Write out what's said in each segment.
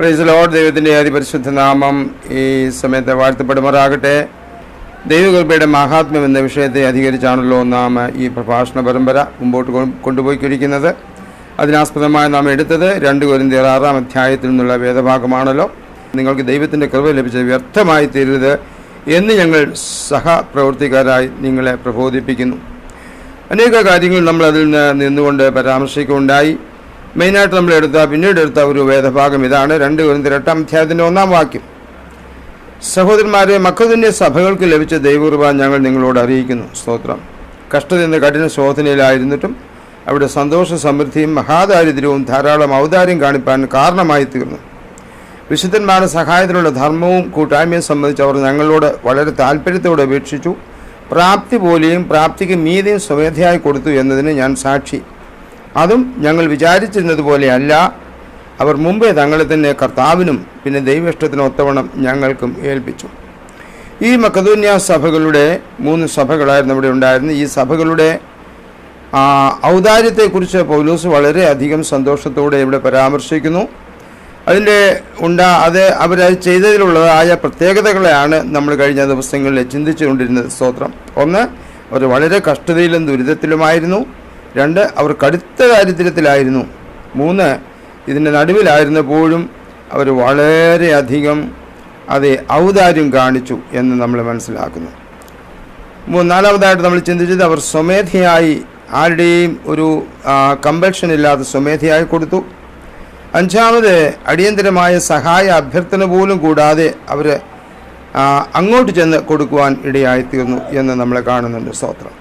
Price load ദൈവത്തിന്റെ അതിപരിശുദ്ധ നാമം ഈ സമയത്തെ വാഴ്ത്തപ്പെടുമാറാകട്ടെ. ദൈവകൃപയുടെ മഹാത്മ്യം എന്ന വിഷയത്തെ അധികരിച്ചാണല്ലോ നാം ഈ പ്രഭാഷണ പരമ്പര മുമ്പോട്ട് കൊണ്ടുപോയിക്കൊണ്ടിരിക്കുന്നത്. അതിനാസ്പദമായി നാം എടുത്തത് രണ്ട് കൊരിന്തിയർ ആറാം അധ്യായത്തിൽ നിന്നുള്ള വേദഭാഗമാണല്ലോ. നിങ്ങൾക്ക് ദൈവത്തിന്റെ കൃപ ലഭിച്ചത് വ്യർത്ഥമായി തീരരുത് എന്ന് ഞങ്ങൾ സഹപ്രവർത്തിക്കാരായി നിങ്ങളെ പ്രബോധിപ്പിക്കുന്നു. അനേക കാര്യങ്ങൾ നമ്മൾ അതിൽ നിന്ന് നിന്നുകൊണ്ട് പരാമർശിക്കുകയുണ്ടായി. മെയിനായിട്ട് നമ്മൾ എടുത്ത പിന്നീട് എടുത്ത ഒരു വേദഭാഗം ഇതാണ്. രണ്ട് കുരിന്തിയർ എട്ടാം അധ്യായത്തിന്റെ ഒന്നാം വാക്യം. സഹോദരന്മാരെ മക്കതിന്റെ സഭകൾക്ക് ലഭിച്ച ദൈവകൃപ ഞങ്ങൾ നിങ്ങളോട് അറിയിക്കുന്നു. സ്തോത്രം. കഷ്ടതെന്ന് എന്ന കഠിന ശോധനയിലായിരുന്നിട്ടും അവിടെ സന്തോഷ സമൃദ്ധിയും മഹാദാരിദ്ര്യവും ധാരാളം ഔദാര്യം കാണിപ്പാൻ കാരണമായി തീർന്നു. വിശുദ്ധന്മാരുടെ സഹായത്തിനുള്ള ധർമ്മവും കൂട്ടായ്മയും സംബന്ധിച്ച് അവർ ഞങ്ങളോട് വളരെ താല്പര്യത്തോടെ അപേക്ഷിച്ചു. പ്രാപ്തി പോലെയും പ്രാപ്തിക്ക് മീതിയും സ്വമേധയായി കൊടുത്തു എന്നതിന് ഞാൻ സാക്ഷി. അതും ഞങ്ങൾ വിചാരിച്ചിരുന്നത് പോലെയല്ല. അവർ മുമ്പേ തങ്ങളെ തന്നെ കർത്താവിനും പിന്നെ ദൈവിഷ്ടത്തിനും ഒത്തവണ്ണം ഞങ്ങൾക്കും ഏൽപ്പിച്ചു. ഈ മക്കതൂന്യ സഭകളുടെ മൂന്ന് സഭകളായിരുന്നു ഇവിടെ ഉണ്ടായിരുന്നത്. ഈ സഭകളുടെ ഔദാര്യത്തെക്കുറിച്ച് പൗലൂസ് വളരെയധികം സന്തോഷത്തോടെ ഇവിടെ പരാമർശിക്കുന്നു. അതിന്റെ ഉണ്ടാ അത് അവരത് ചെയ്തതിലുള്ളതായ പ്രത്യേകതകളെയാണ് നമ്മൾ കഴിഞ്ഞ ദിവസങ്ങളിൽ ചിന്തിച്ചുകൊണ്ടിരുന്നത് സ്തോത്രം. ഒന്ന് അവർ വളരെ കഷ്ടതയിലും ദുരിതത്തിലുമായിരുന്നു. രണ്ട് അവർ കടുത്ത ദാരിദ്ര്യത്തിലായിരുന്നു. മൂന്ന് ഇതിന്റെ നടുവിലായിരുന്നപ്പോഴും അവർ വളരെയധികം അത് ഔദാര്യം കാണിച്ചു എന്ന് നമ്മൾ മനസ്സിലാക്കുന്നു. മൂന്നാലാമതായിട്ട് നമ്മൾ ചിന്തിച്ചത് അവർ സ്വമേധയായി ആരുടെയും ഒരു കമ്പൽഷൻ ഇല്ലാതെ സ്വമേധയായി കൊടുത്തു. അഞ്ചാമത് അടിയന്തരമായ സഹായ അഭ്യർത്ഥന പോലും കൂടാതെ അവർ അങ്ങോട്ട് ചെന്ന് കൊടുക്കുവാൻ ഇടയായിത്തീർന്നു എന്ന് നമ്മൾ കാണുന്നുണ്ട് സ്തോത്രം.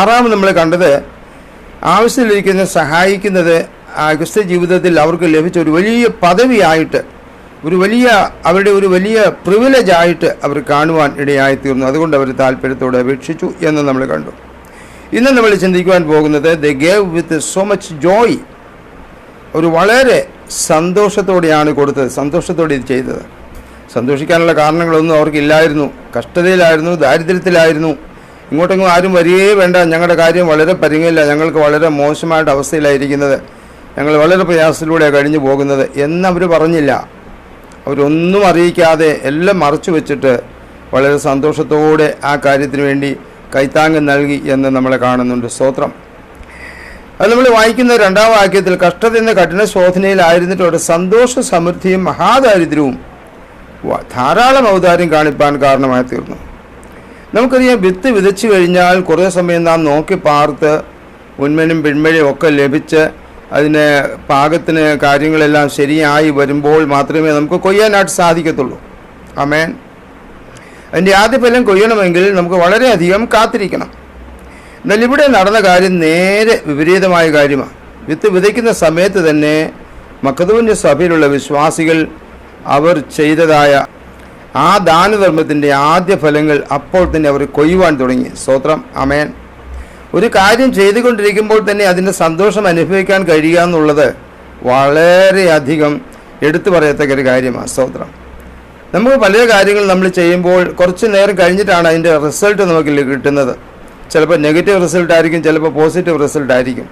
ആറാമത് നമ്മൾ കണ്ടത് ആവശ്യത്തിലിരിക്കുന്ന സഹായിക്കുന്നത് ക്രിസ്ത്യ ജീവിതത്തിൽ അവർക്ക് ലഭിച്ച ഒരു വലിയ പദവിയായിട്ട് ഒരു വലിയ അവരുടെ ഒരു വലിയ പ്രിവിലേജ് ആയിട്ട് അവർ കാണുവാൻ ഇടയായിത്തീർന്നു അതുകൊണ്ട് അവർ താല്പര്യത്തോടെ അപേക്ഷിച്ചു എന്ന് നമ്മൾ കണ്ടു. ഇന്ന് നമ്മൾ ചിന്തിക്കുവാൻ പോകുന്നത് they gave with so much joy ഒരു വളരെ സന്തോഷത്തോടെയാണ് കൊടുത്തത്. സന്തോഷത്തോടെ ഇത് ചെയ്തത്. സന്തോഷിക്കാനുള്ള കാരണങ്ങളൊന്നും അവർക്കില്ലായിരുന്നു. കഷ്ടതയിലായിരുന്നു ദാരിദ്ര്യത്തിലായിരുന്നു. ഇങ്ങോട്ടെങ്ങും ആരും വരികയേ വേണ്ട. ഞങ്ങളുടെ കാര്യം വളരെ പരിങ്ങില്ല ഞങ്ങൾക്ക് വളരെ മോശമായിട്ട് അവസ്ഥയിലായിരിക്കുന്നത്. ഞങ്ങൾ വളരെ പ്രയാസത്തിലൂടെ കഴിഞ്ഞു പോകുന്നത്. എന്നവർ പറഞ്ഞില്ല. അവരൊന്നും അറിയിക്കാതെ എല്ലാം മറച്ചു വെച്ചിട്ട് വളരെ സന്തോഷത്തോടെ ആ കാര്യത്തിന് വേണ്ടി കൈത്താങ്ങം നൽകി എന്ന് നമ്മളെ കാണുന്നുണ്ട്. സ്തോത്രം. അത് നമ്മൾ വായിക്കുന്ന രണ്ടാം വാക്യത്തിൽ കഷ്ടത എന്ന കഠിന ശോധനയിലായിരുന്നിട്ട് അവിടെ സന്തോഷ സമൃദ്ധിയും മഹാദാരിദ്ര്യവും ധാരാളം ഔദാര്യം കാണിപ്പാൻ കാരണമായി തീർന്നു. നമുക്കറിയാം വിത്ത് വിതച്ചു കഴിഞ്ഞാൽ കുറേ സമയം നാം നോക്കി പാർത്ത് ഉന്മനും പിന്മഴയും ഒക്കെ ലഭിച്ച് അതിന് പാകത്തിന് കാര്യങ്ങളെല്ലാം ശരിയായി വരുമ്പോൾ മാത്രമേ നമുക്ക് കൊയ്യാനായിട്ട് സാധിക്കത്തുള്ളൂ. അമേൻ അതിന്റെ ആദ്യ ഫലം കൊയ്യണമെങ്കിൽ നമുക്ക് വളരെയധികം കാത്തിരിക്കണം. എന്നാൽ ഇവിടെ നടന്ന കാര്യം നേരെ വിപരീതമായ കാര്യമാണ്. വിത്ത് വിതയ്ക്കുന്ന സമയത്ത് തന്നെ മക്കതുവിന്റെ സഭയിലുള്ള വിശ്വാസികൾ അവർ ചെയ്തതായ ആ ദാനധർമ്മത്തിന്റെ ആദ്യ ഫലങ്ങൾ അപ്പോൾ തന്നെ അവർ കൊയ്യുവാൻ തുടങ്ങി. സ്തോത്രം. അമേൻ ഒരു കാര്യം ചെയ്തുകൊണ്ടിരിക്കുമ്പോൾ തന്നെ അതിന്റെ സന്തോഷം അനുഭവിക്കാൻ കഴിയുക എന്നുള്ളത് വളരെയധികം എടുത്തു പറയത്തക്ക ഒരു കാര്യമാണ്. സ്തോത്രം. നമുക്ക് പല കാര്യങ്ങൾ നമ്മൾ ചെയ്യുമ്പോൾ കുറച്ച് നേരം കഴിഞ്ഞിട്ടാണ് അതിന്റെ റിസൾട്ട് നമുക്ക് കിട്ടുന്നത്. ചിലപ്പോൾ നെഗറ്റീവ് റിസൾട്ട് ആയിരിക്കും ചിലപ്പോൾ പോസിറ്റീവ് റിസൾട്ട് ആയിരിക്കും.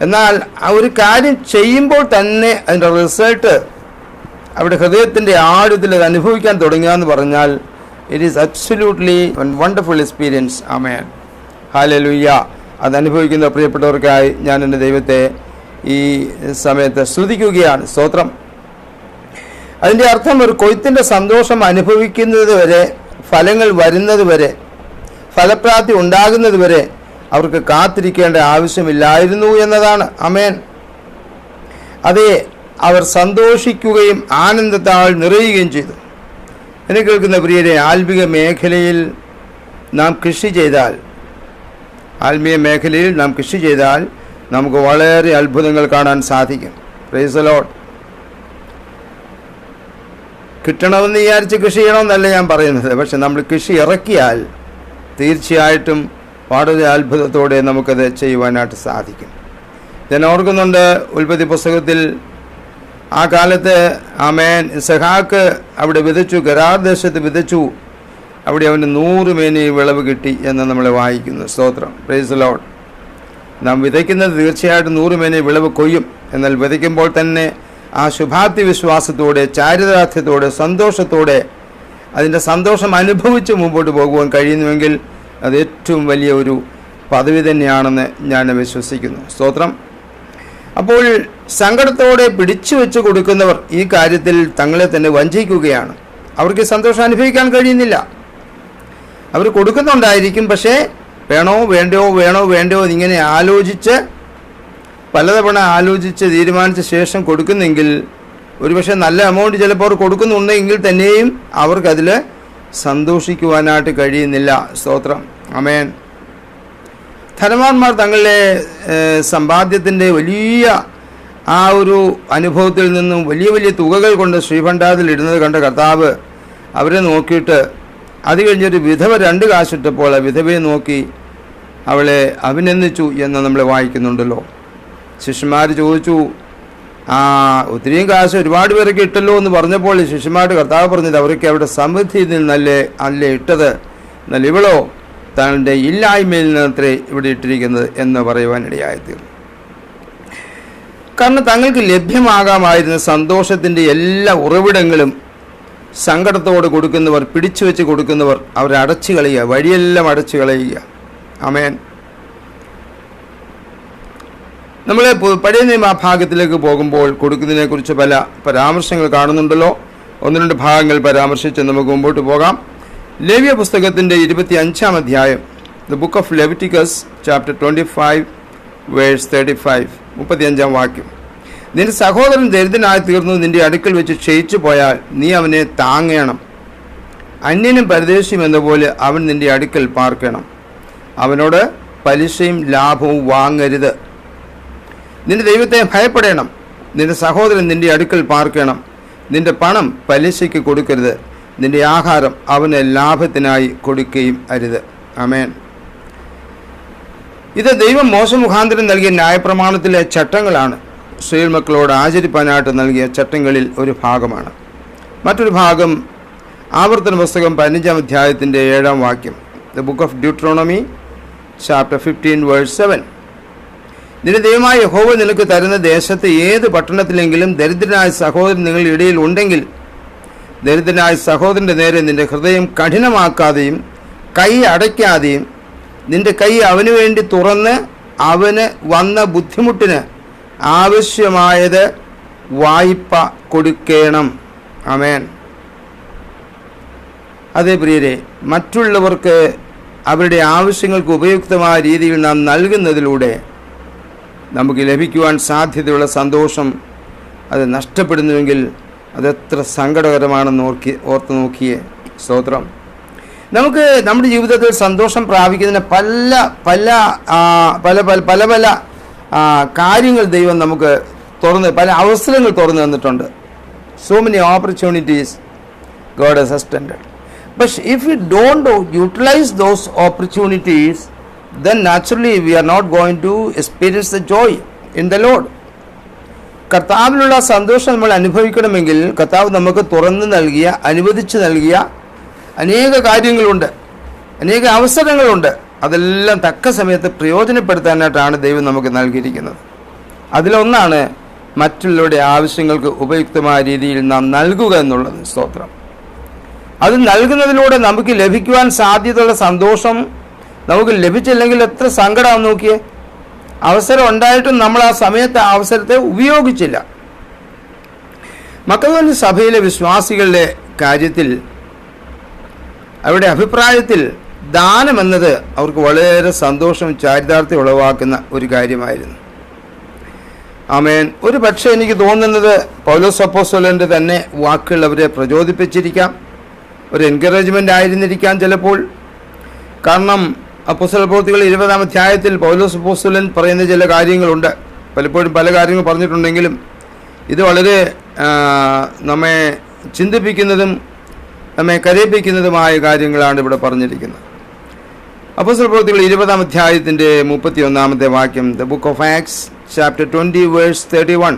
എന്നാൽ ആ ഒരു കാര്യം ചെയ്യുമ്പോൾ തന്നെ അതിന്റെ റിസൾട്ട് അവിടെ ഹൃദയത്തിന്റെ ആഴത്തിൽ അത് അനുഭവിക്കാൻ തുടങ്ങുക എന്ന് പറഞ്ഞാൽ it is absolutely wonderful experience ആമയാൻ ഹാലലുയ്യ അത് അനുഭവിക്കുന്ന പ്രിയപ്പെട്ടവർക്കായി ഞാൻ എന്റെ ദൈവത്തെ ഈ സമയത്ത് സ്തുതിക്കുകയാണ്. സ്തോത്രം. അതിന്റെ അർത്ഥം ഒരു കൊയ്ത്തിന്റെ സന്തോഷം അനുഭവിക്കുന്നത് വരെ ഫലങ്ങൾ വരുന്നത് വരെ ഫലപ്രാപ്തി ഉണ്ടാകുന്നത് വരെ അവർക്ക് കാത്തിരിക്കേണ്ട ആവശ്യമില്ലായിരുന്നു എന്നതാണ്. അമേൻ അതെ അവർ സന്തോഷിക്കുകയും ആനന്ദത്താൽ നിറയുകയും ചെയ്തു. എന്നെ കേൾക്കുന്ന പ്രിയരെ ആത്മിക മേഖലയിൽ നാം കൃഷി ചെയ്താൽ ആത്മീയ മേഖലയിൽ നാം കൃഷി ചെയ്താൽ നമുക്ക് വളരെ അത്ഭുതങ്ങൾ കാണാൻ സാധിക്കും. പ്രൈസലോട്ട് കിട്ടണമെന്ന് വിചാരിച്ച് കൃഷി ചെയ്യണമെന്നല്ല ഞാൻ പറയുന്നത്. പക്ഷെ നമ്മൾ കൃഷി ഇറക്കിയാൽ തീർച്ചയായിട്ടും വളരെ അത്ഭുതത്തോടെ നമുക്കത് ചെയ്യുവാനായിട്ട് സാധിക്കും. ഞാൻ ഓർക്കുന്നുണ്ട് ഉൽപ്പത്തി പുസ്തകത്തിൽ ആ കാലത്ത് ആമേൻ സഹാക്ക് അവിടെ വിതച്ചു ഗരാർ ദേശത്ത് വിതച്ചു. അവിടെ അവന് നൂറ് മേനി വിളവ് കിട്ടി എന്ന് നമ്മൾ വായിക്കുന്നു. സ്തോത്രം. പ്രൈസ് ലോഡ് നാം വിതയ്ക്കുന്നത് തീർച്ചയായിട്ടും നൂറ് മേനി വിളവ് കൊയ്യും. എന്നാൽ വിതയ്ക്കുമ്പോൾ തന്നെ ആ ശുഭാപ്തി വിശ്വാസത്തോടെ ചാരിതാർത്ഥ്യത്തോടെ സന്തോഷത്തോടെ അതിന്റെ സന്തോഷം അനുഭവിച്ച് മുമ്പോട്ട് പോകുവാൻ കഴിയുന്നുവെങ്കിൽ അത് ഏറ്റവും വലിയ ഒരു പദവി തന്നെയാണെന്ന് ഞാൻ വിശ്വസിക്കുന്നു. സ്തോത്രം. അപ്പോൾ സങ്കടത്തോടെ പിടിച്ചു വെച്ച് കൊടുക്കുന്നവർ ഈ കാര്യത്തിൽ തങ്ങളെ തന്നെ വഞ്ചിക്കുകയാണ്. അവർക്ക് സന്തോഷം അനുഭവിക്കാൻ കഴിയുന്നില്ല. അവർ കൊടുക്കുന്നുണ്ടായിരിക്കും പക്ഷേ വേണോ വേണ്ടയോ വേണോ വേണ്ടയോ എന്നിങ്ങനെ ആലോചിച്ച് പലതവണ ആലോചിച്ച് തീരുമാനിച്ച ശേഷം കൊടുക്കുന്നെങ്കിൽ ഒരുപക്ഷെ നല്ല എമൗണ്ട് ചിലപ്പോൾ അവർ കൊടുക്കുന്നുണ്ടെങ്കിൽ തന്നെയും അവർക്കതിൽ സന്തോഷിക്കുവാനായിട്ട് കഴിയുന്നില്ല. സ്തോത്രം. അമേൻ ധനവാന്മാർ തങ്ങളുടെ സമ്പാദ്യത്തിന്റെ വലിയ ആ ഒരു അനുഭവത്തിൽ നിന്നും വലിയ വലിയ തുകകൾ കൊണ്ട് ശ്രീഭണ്ഡാരത്തിൽ ഇടുന്നത് കണ്ട കർത്താവ് അവരെ നോക്കിയിട്ട് അത് കഴിഞ്ഞൊരു വിധവ രണ്ട് കാശിട്ടപ്പോൾ ആ വിധവയെ നോക്കി അവളെ അഭിനന്ദിച്ചു എന്ന് നമ്മൾ വായിക്കുന്നുണ്ടല്ലോ. ശിഷ്യന്മാർ ചോദിച്ചു ആ ഒത്തിരിയും കാശ് ഒരുപാട് പേരൊക്കെ ഇട്ടല്ലോ എന്ന് പറഞ്ഞപ്പോൾ ശിഷ്യന്മാരുടെ കർത്താവ് പറഞ്ഞത് അവരൊക്കെ അവരുടെ സമൃദ്ധിയിൽ നിന്നല്ലേ അല്ലേ ഇട്ടത്? എന്നാൽ ഇവളോ? തന്റെ ഇല്ലായ്മയിൽ നിന്നത്രേ ഇവിടെ ഇട്ടിരിക്കുന്നത് എന്ന് പറയുവാൻ ഇടയായിത്തീർന്നു. കാരണം തങ്ങൾക്ക് ലഭ്യമാകാമായിരുന്ന സന്തോഷത്തിന്റെ എല്ലാ ഉറവിടങ്ങളും സങ്കടത്തോട് കൊടുക്കുന്നവർ പിടിച്ചു വെച്ച് കൊടുക്കുന്നവർ അവരെ അടച്ചു കളയുക വഴിയെല്ലാം അടച്ചു കളയുക. അമേൻ നമ്മൾ പഴയ നിയമ ഭാഗത്തിലേക്ക് പോകുമ്പോൾ കൊടുക്കുന്നതിനെക്കുറിച്ച് പല പരാമർശങ്ങൾ കാണുന്നുണ്ടല്ലോ. ഒന്ന് രണ്ട് ഭാഗങ്ങൾ പരാമർശിച്ച് നമുക്ക് മുമ്പോട്ട് പോകാം. ലേവ്യ പുസ്തകത്തിന്റെ ഇരുപത്തി അഞ്ചാം അധ്യായം the book of Leviticus chapter twenty five verse thirty five മുപ്പത്തിയഞ്ചാം വാക്യം. നിന്റെ സഹോദരൻ ദരിദ്രനായി തീർന്നു നിന്റെ അടുക്കൽ വെച്ച് ക്ഷയിച്ചു പോയാൽ നീ അവനെ താങ്ങണം. അന്യനും പരദേശിയും എന്നപോലെ അവൻ നിന്റെ അടുക്കൽ പാർക്കണം. അവനോട് പലിശയും ലാഭവും വാങ്ങരുത്. നിന്റെ ദൈവത്തെ ഭയപ്പെടണം. നിന്റെ സഹോദരൻ നിന്റെ അടുക്കൽ പാർക്കണം. നിന്റെ പണം പലിശയ്ക്ക് കൊടുക്കരുത്. നിന്റെ ആഹാരം അവന് ലാഭത്തിനായി കൊടുക്കുകയും അരുത്. അമേൻ ഇത് ദൈവം മോശമുഖാന്തരം നൽകിയ ന്യായപ്രമാണത്തിലെ ചട്ടങ്ങളാണ്. ഇസ്രയേൽ മക്കളോട് ആചരിപ്പാനായിട്ട് നൽകിയ ചട്ടങ്ങളിൽ ഒരു ഭാഗമാണ്. മറ്റൊരു ഭാഗം ആവർത്തന പുസ്തകം പതിനഞ്ചാം അധ്യായത്തിന്റെ ഏഴാം വാക്യം. The book of Deuteronomy chapter fifteen verse seven നിന്റെ ദൈവമായ യഹോവ നിനക്ക് തരുന്ന ദേശത്ത് ഏത് പട്ടണത്തിലെങ്കിലും ദരിദ്രനായ സഹോദരൻ നിങ്ങളുടെ ഇടയിൽ ഉണ്ടെങ്കിൽ ദരിദ്രനായ സഹോദരന്റെ നേരെ നിന്റെ ഹൃദയം കഠിനമാക്കാതെയും കൈ അടയ്ക്കാതെയും നിന്റെ കൈ അവന് വേണ്ടി തുറന്ന് അവന് വന്ന ബുദ്ധിമുട്ടിന് ആവശ്യമായത് വായ്പ കൊടുക്കണം. അമേൻ അതേ പ്രിയരെ മറ്റുള്ളവർക്ക് അവരുടെ ആവശ്യങ്ങൾക്ക് ഉപയുക്തമായ രീതിയിൽ നാം നൽകുന്നതിലൂടെ നമുക്ക് ലഭിക്കുവാൻ സാധ്യതയുള്ള സന്തോഷം അത് നഷ്ടപ്പെടുന്നുവെങ്കിൽ അതെത്ര സങ്കടകരമാണെന്ന് ഓർക്കി ഓർത്ത് നോക്കിയേ സ്തോത്രം നമുക്ക് നമ്മുടെ ജീവിതത്തിൽ സന്തോഷം പ്രാപിക്കുന്നതിന് പല പല പല പല പല പല കാര്യങ്ങൾ ദൈവം നമുക്ക് തുറന്ന് പല അവസരങ്ങൾ തുറന്നു തന്നിട്ടുണ്ട് so many opportunities God has extended. But if we don't utilize those opportunities, then naturally we are not going to experience the joy in the Lord. കർത്താവിലുള്ള സന്തോഷം നമ്മൾ അനുഭവിക്കണമെങ്കിൽ കർത്താവ് നമുക്ക് തുറന്നു നൽകിയ അനുവദിച്ചു നൽകിയ അനേക കാര്യങ്ങളുണ്ട്. അനേക അവസരങ്ങളുണ്ട്. അതെല്ലാം തക്ക സമയത്ത് പ്രയോജനപ്പെടുത്താനായിട്ടാണ് ദൈവം നമുക്ക് നൽകിയിരിക്കുന്നത്. അതിലൊന്നാണ് മറ്റുള്ളവരുടെ ആവശ്യങ്ങൾക്ക് ഉപയുക്തമായ രീതിയിൽ നാം നൽകുക എന്നുള്ളത് സ്തോത്രം. അത് നൽകുന്നതിലൂടെ നമുക്ക് ലഭിക്കുവാൻ സാധ്യതയുള്ള സന്തോഷം നമുക്ക് ലഭിച്ചില്ലെങ്കിൽ എത്ര സങ്കടമാണ് നോക്കിയേ. അവസരം ഉണ്ടായിട്ടും നമ്മൾ ആ സമയത്ത് ആ അവസരത്തെ ഉപയോഗിച്ചില്ല. മക്കളുടെ സഭയിലെ വിശ്വാസികളുടെ കാര്യത്തിൽ അവരുടെ അഭിപ്രായത്തിൽ ദാനമെന്നത് അവർക്ക് വളരെ സന്തോഷം ചാരിതാർത്ഥ്യം ഉളവാക്കുന്ന ഒരു കാര്യമായിരുന്നു. ആമേൻ. ഒരു പക്ഷേ എനിക്ക് തോന്നുന്നത് പൗലോസ് അപ്പോസ്തലന്റെ തന്നെ വാക്കുകൾ അവരെ പ്രചോദിപ്പിച്ചിരിക്കാം. ഒരു എൻകറേജ്മെന്റ് ആയിരുന്നിരിക്കാം ചിലപ്പോൾ. കാരണം അപ്പോസ്തല പ്രവൃത്തികൾ ഇരുപതാം അധ്യായത്തിൽ പൗലോസ് അപ്പോസ്തലൻ പറയുന്ന ചില കാര്യങ്ങളുണ്ട്. പലപ്പോഴും പല കാര്യങ്ങൾ പറഞ്ഞിട്ടുണ്ടെങ്കിലും ഇത് വളരെ നമ്മെ ചിന്തിപ്പിക്കുന്നതും നമ്മെ കരയിപ്പിക്കുന്നതുമായ കാര്യങ്ങളാണ് ഇവിടെ പറഞ്ഞിരിക്കുന്നത്. അപ്പോസ്തല പ്രവൃത്തികൾ ഇരുപതാം അധ്യായത്തിന്റെ മുപ്പത്തി ഒന്നാമത്തെ വാക്യം the book of Acts chapter twenty verse thirty one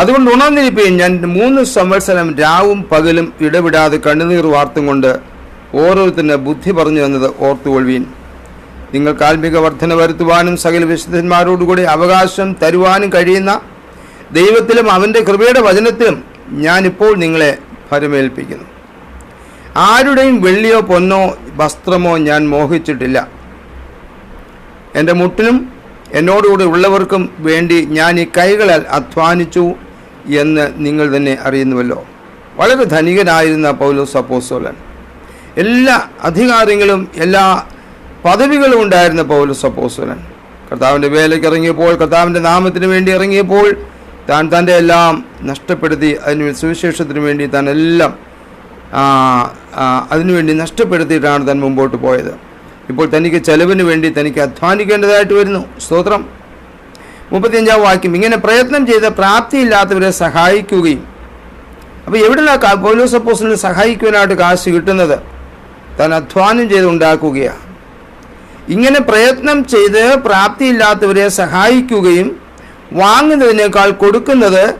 അതുകൊണ്ട് ഉണർന്നിരിപ്പീൻ ഞാൻ മൂന്ന് സംവത്സരം രാവും പകലും ഇടവിടാതെ കണ്ണുനീർ വാർത്തും കൊണ്ട് ഓരോരുത്തരുടെ ബുദ്ധി പറഞ്ഞു എന്നത് ഓർത്തുകൊള്ളുവീൻ നിങ്ങൾ കാൽമിക വർധന വരുത്തുവാനും സകല വിശുദ്ധന്മാരോടുകൂടി അവകാശം തരുവാനും കഴിയുന്ന ദൈവത്തിലും അവന്റെ കൃപയുടെ വചനത്തിലും ഞാനിപ്പോൾ നിങ്ങളെ ഭരമേൽപ്പിക്കുന്നു. ആരുടെയും വെള്ളിയോ പൊന്നോ വസ്ത്രമോ ഞാൻ മോഹിച്ചിട്ടില്ല. എന്റെ മുട്ടിനും എന്നോടുകൂടി ഉള്ളവർക്കും വേണ്ടി ഞാൻ ഈ കൈകളാൽ അധ്വാനിച്ചു എന്ന് നിങ്ങൾ തന്നെ അറിയുന്നുവല്ലോ. വളരെ ധനികനായിരുന്ന പൗലോസ് അപ്പോസ്തലൻ. എല്ലാ അധികാരങ്ങളും എല്ലാ പദവികളും ഉണ്ടായിരുന്ന പൗലോസ് അപ്പോസ്തലൻ. കർത്താവിന്റെ വേലയ്ക്ക് ഇറങ്ങിയപ്പോൾ കർത്താവിന്റെ നാമത്തിന് വേണ്ടി ഇറങ്ങിയപ്പോൾ താൻ തന്റെ എല്ലാം നഷ്ടപ്പെടുത്തി അതിന് സുവിശേഷത്തിന് വേണ്ടി താൻ എല്ലാം അതിനുവേണ്ടി നഷ്ടപ്പെടുത്തിയിട്ടാണ് താൻ മുമ്പോട്ട് പോയത്. ഇപ്പോൾ തനിക്ക് ചെലവിന് വേണ്ടി തനിക്ക് അധ്വാനിക്കേണ്ടതായിട്ട് വരുന്നു. സ്തോത്രം. മുപ്പത്തിയഞ്ചാം വാക്യം. ഇങ്ങനെ പ്രയത്നം ചെയ്ത് പ്രാപ്തിയില്ലാത്തവരെ സഹായിക്കുകയും. അപ്പോൾ എവിടെയാണ് പൗലോസ് അപ്പോസ്തലനെ സഹായിക്കുവാനായിട്ട് കാശ് കിട്ടുന്നത്? താൻ അധ്വാനം ചെയ്ത് ഉണ്ടാക്കുകയാണ് ഇങ്ങനെ പ്രയത്നം ചെയ്ത് പ്രാപ്തിയില്ലാത്തവരെ സഹായിക്കുകയും വാങ്ങുന്നതിനേക്കാൾ കൊടുക്കുന്നത്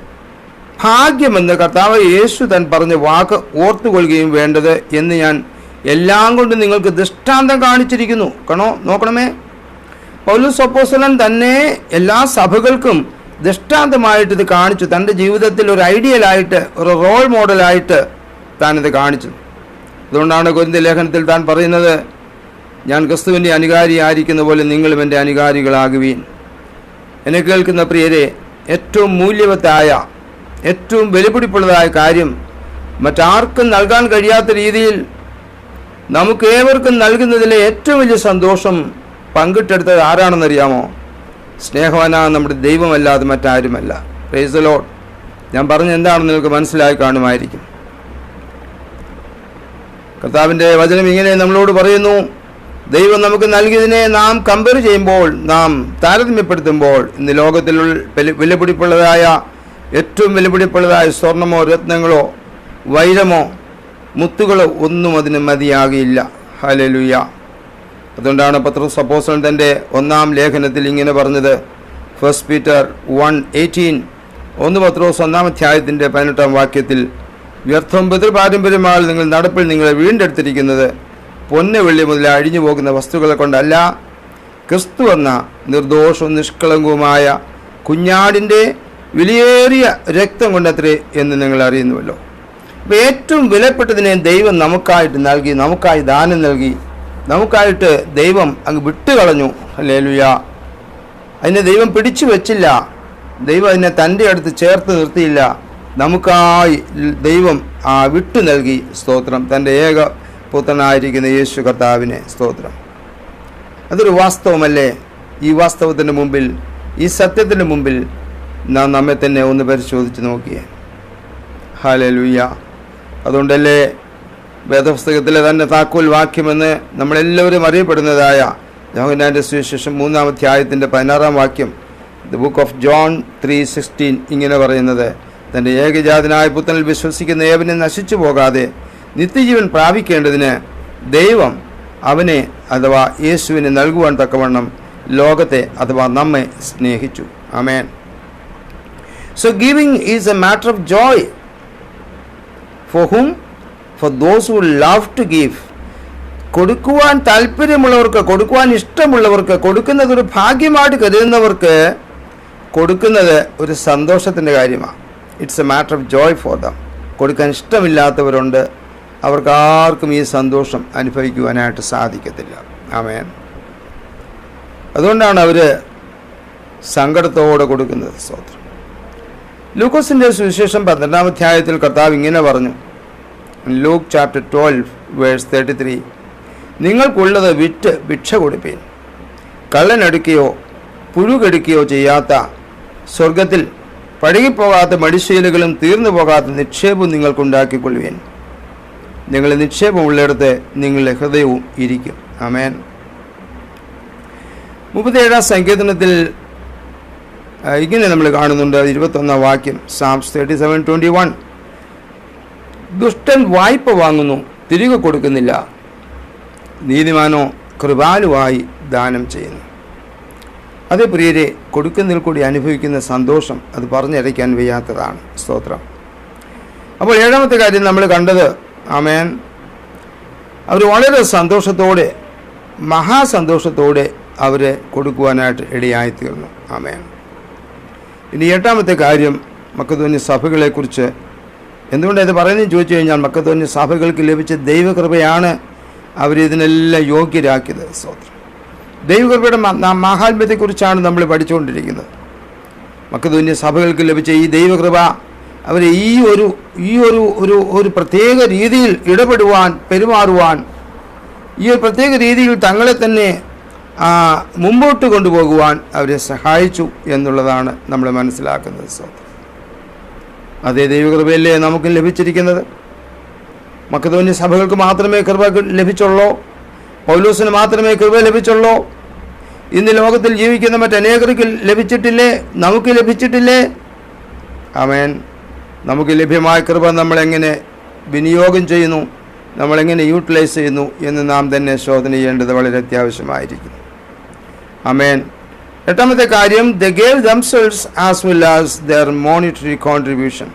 ഭാഗ്യമെന്ന് കർത്താവ് യേശു തൻ പറഞ്ഞ വാക്ക് ഓർത്തുകൊള്ളുകയും വേണ്ടത് എന്ന് ഞാൻ എല്ലാം കൊണ്ടും നിങ്ങൾക്ക് ദൃഷ്ടാന്തം കാണിച്ചിരിക്കുന്നു. കണോ? നോക്കണമേ. പൗലോസ് അപ്പോസ്തലൻ തന്നെ എല്ലാ സഭകൾക്കും ദൃഷ്ടാന്തമായിട്ട് ഇത് കാണിച്ചു. തന്റെ ജീവിതത്തിൽ ഒരു ഐഡിയലായിട്ട് ഒരു റോൾ മോഡലായിട്ട് താനിത് കാണിച്ചു. അതുകൊണ്ടാണ് കൊരിന്ത ലേഖനത്തിൽ താൻ പറയുന്നത് ഞാൻ ക്രിസ്തുവിന്റെ അനുകാരിയായിരിക്കുന്ന പോലെ നിങ്ങളും എന്റെ അനുകാരികളാകുവീൻ. എന്നെ കേൾക്കുന്ന പ്രിയരെ ഏറ്റവും മൂല്യവത്തായ ഏറ്റവും വിലപിടിപ്പുള്ളതായ കാര്യം മറ്റാർക്കും നൽകാൻ കഴിയാത്ത രീതിയിൽ നമുക്ക് ഏവർക്കും നൽകുന്നതിലെ ഏറ്റവും വലിയ സന്തോഷം പങ്കിട്ടെടുത്തത് ആരാണെന്നറിയാമോ? സ്നേഹവാനാ നമ്മുടെ ദൈവമല്ലാതെ മറ്റാരുമല്ല. പ്രൈസ് ഞാൻ പറഞ്ഞ എന്താണെന്ന് നിങ്ങൾക്ക് മനസ്സിലായി കാണുമായിരിക്കും. കർത്താവിന്റെ വചനം ഇങ്ങനെ നമ്മളോട് പറയുന്നു ദൈവം നമുക്ക് നൽകിയതിനെ നാം കമ്പയർ ചെയ്യുമ്പോൾ നാം താരതമ്യപ്പെടുത്തുമ്പോൾ ഇന്ന് ലോകത്തിൽ വില- വിലപിടിപ്പുള്ളതായ ഏറ്റവും വിലപിടിപ്പുള്ളതായ സ്വർണമോ രത്നങ്ങളോ വൈരമോ മുത്തുകളോ ഒന്നും അതിന് മതിയാകില്ല ഹലലുയ അതുകൊണ്ടാണ് പത്ര അപ്പോസ്തലൻ തന്റെ ഒന്നാം ലേഖനത്തിൽ ഇങ്ങനെ പറഞ്ഞത്. ഫസ്റ്റ് പീറ്റർ വൺ എയ്റ്റീൻ ഒന്ന് പത്രോസ് ഒന്നാം അധ്യായത്തിന്റെ പതിനെട്ടാം വാക്യത്തിൽ വ്യർത്ഥം പിതൃപാരമ്പര്യമാണ് നിങ്ങൾ നടപ്പിൽ നിങ്ങളെ വീണ്ടെടുത്തിരിക്കുന്നത് പൊന്ന് വെള്ളി മുതൽ അഴിഞ്ഞു പോകുന്ന വസ്തുക്കളെ കൊണ്ടല്ല. ക്രിസ്തു എന്ന നിർദോഷവും നിഷ്കളങ്കവുമായ കുഞ്ഞാടിന്റെ വിലയേറിയ രക്തം കൊണ്ടത്രേ എന്ന് നിങ്ങൾ അറിയുന്നുവല്ലോ. അപ്പോൾ ഏറ്റവും വിലപ്പെട്ടതിനെ ദൈവം നമുക്കായിട്ട് നൽകി നമുക്കായി ദാനം നൽകി നമുക്കായിട്ട് ദൈവം അങ്ങ് വിട്ടുകളഞ്ഞു. അല്ലേ ലുയ അതിനെ ദൈവം പിടിച്ചു വെച്ചില്ല. ദൈവം അതിനെ തന്റെ അടുത്ത് ചേർത്ത് നിർത്തിയില്ല. നമുക്കായി ദൈവം ആ വിട്ടു നൽകി സ്തോത്രം. തന്റെ ഏക പുത്രനായിരിക്കുന്ന യേശു കർത്താവിനെ സ്തോത്രം. അതൊരു വാസ്തവമല്ലേ? ഈ വാസ്തവത്തിന്റെ മുമ്പിൽ ഈ സത്യത്തിന്റെ മുമ്പിൽ നാം നമ്മെ തന്നെ ഒന്ന് പരിശോധിച്ച് നോക്കിയേ. ഹാലേ ലുയ്യ അതുകൊണ്ടല്ലേ വേദപുസ്തകത്തിലെ തന്നെ താക്കോൽ വാക്യമെന്ന് നമ്മളെല്ലാവരും അറിയപ്പെടുന്നതായ ജോഹനാന്റെ സുവിശേഷം മൂന്നാം അധ്യായത്തിന്റെ പതിനാറാം വാക്യം the book of John three sixteen ഇങ്ങനെ പറയുന്നത് തന്റെ ഏകജാതനായ പുത്രനിൽ വിശ്വസിക്കുന്ന ഏവനെ നശിച്ചു പോകാതെ നിത്യജീവൻ പ്രാപിക്കേണ്ടതിന് ദൈവം അവനെ അഥവാ യേശുവിനെ നൽകുവാൻ തക്കവണ്ണം ലോകത്തെ അഥവാ നമ്മെ സ്നേഹിച്ചു. Amen so giving is a matter of joy for whom for those who love to give കൊടുക്കുവാൻ താല്പര്യമുള്ളവർക്ക് കൊടുക്കുവാൻ ഇഷ്ടമുള്ളവർക്ക് കൊടുക്കുന്നത് ഒരു ഭാഗ്യമായിട്ട് കരുതുന്നവർക്ക് കൊടുക്കുന്നത് ഒരു സന്തോഷത്തിന്റെ കാര്യമാണ്. It's a matter of joy for them കൊടുക്കാൻ ഇഷ്ടമില്ലാത്തവരുണ്ട്. അവർക്ക് ആർക്കും ഈ സന്തോഷം അനുഭവിക്കുവാനായിട്ട് സാധിക്കത്തില്ല. ആമേൻ. അതുകൊണ്ടാണ് അവർ സങ്കടത്തോടെ കൊടുക്കുന്നത് സ്തോത്രം. ലൂക്കോസിന്റെ സുവിശേഷം പന്ത്രണ്ടാം അധ്യായത്തിൽ കർത്താവ് ഇങ്ങനെ പറഞ്ഞു. Luke chapter twelve verse thirty three നിങ്ങൾക്കുള്ളത് വിറ്റ് ഭിക്ഷ കൊടുപ്പീൻ. കള്ളനെടുക്കുകയോ പുഴുകെടുക്കുകയോ ചെയ്യാത്ത സ്വർഗത്തിൽ പഴകിപ്പോകാത്ത മടിശീലുകളും തീർന്നു പോകാത്ത നിക്ഷേപവും നിങ്ങൾക്കുണ്ടാക്കിക്കൊള്ളുവേൻ നിങ്ങളുടെ നിക്ഷേപമുള്ളിടത്ത് നിങ്ങളുടെ ഹൃദയവും ഇരിക്കും. അമേൻ മുപ്പത്തിയേഴാം സങ്കീർത്തനത്തിൽ ഇങ്ങനെ നമ്മൾ കാണുന്നുണ്ട്. ഇരുപത്തൊന്നാം വാക്യം Psalms thirty seven twenty one ദുഷ്ടൻ വായ്പ വാങ്ങുന്നു തിരികെ കൊടുക്കുന്നില്ല. നീതിമാനോ കൃപാലുവായി ദാനം ചെയ്യുന്നു. അതേ പ്രിയരെ കൊടുക്കുന്നതിൽ കൂടി അനുഭവിക്കുന്ന സന്തോഷം അത് പറഞ്ഞറിയിക്കാൻ വയ്യാത്തതാണ്. സ്തോത്രം. അപ്പോൾ ഏഴാമത്തെ കാര്യം നമ്മൾ കണ്ടത് ആമേൻ. അവർ വളരെ സന്തോഷത്തോടെ മഹാസന്തോഷത്തോടെ അവർ കൊടുക്കുവാനായിട്ട് ഇടയായിത്തീർന്നു. ആമേൻ. ഇനി എട്ടാമത്തെ കാര്യം മക്കതോന്യ സഭകളെക്കുറിച്ച്. എന്തുകൊണ്ട് ഇത് പറയുന്നത് ചോദിച്ചു കഴിഞ്ഞാൽ മക്കതോന്യ സഭകൾക്ക് ലഭിച്ച ദൈവകൃപയാണ് അവരിതിനെല്ലാം യോഗ്യരാക്കിയത്. സ്തോത്രം. ദൈവകൃപയുടെ മഹാത്മ്യത്തെക്കുറിച്ചാണ് നമ്മൾ പഠിച്ചുകൊണ്ടിരിക്കുന്നത്. മക്കതോന്യ സഭകൾക്ക് ലഭിച്ച ഈ ദൈവകൃപ അവരെ ഈ ഒരു ഈ ഒരു ഒരു ഒരു പ്രത്യേക രീതിയിൽ ഇടപെടുവാൻ പെരുമാറുവാൻ ഈ ഒരു പ്രത്യേക രീതിയിൽ തങ്ങളെ തന്നെ മുമ്പോട്ട് കൊണ്ടുപോകുവാൻ അവരെ സഹായിച്ചു എന്നുള്ളതാണ് നമ്മൾ മനസ്സിലാക്കുന്നത് അതേ ദൈവകൃപയല്ലേ നമുക്ക് ലഭിച്ചിരിക്കുന്നത്? മക്കതോന്യ സഭകൾക്ക് മാത്രമേ കൃപ ലഭിച്ചുള്ളൂ. പൗലൂസിന് മാത്രമേ കൃപ ലഭിച്ചുള്ളൂ. ഇന്ന് ലോകത്തിൽ ജീവിക്കുന്ന മറ്റനേകർക്ക് ലഭിച്ചിട്ടില്ലേ? നമുക്ക് ലഭിച്ചിട്ടില്ലേ? ആമേൻ. നമുക്ക് ലഭ്യമായ കൃപ നമ്മളെങ്ങനെ വിനിയോഗം ചെയ്യുന്നു? നമ്മളെങ്ങനെ യൂട്ടിലൈസ് ചെയ്യുന്നു എന്ന് നാം തന്നെ ശോധന ചെയ്യേണ്ടത് വളരെ അത്യാവശ്യമായിരിക്കുന്നു. അമേൻ എട്ടാമത്തെ കാര്യം they gave themselves as well as their monetary contribution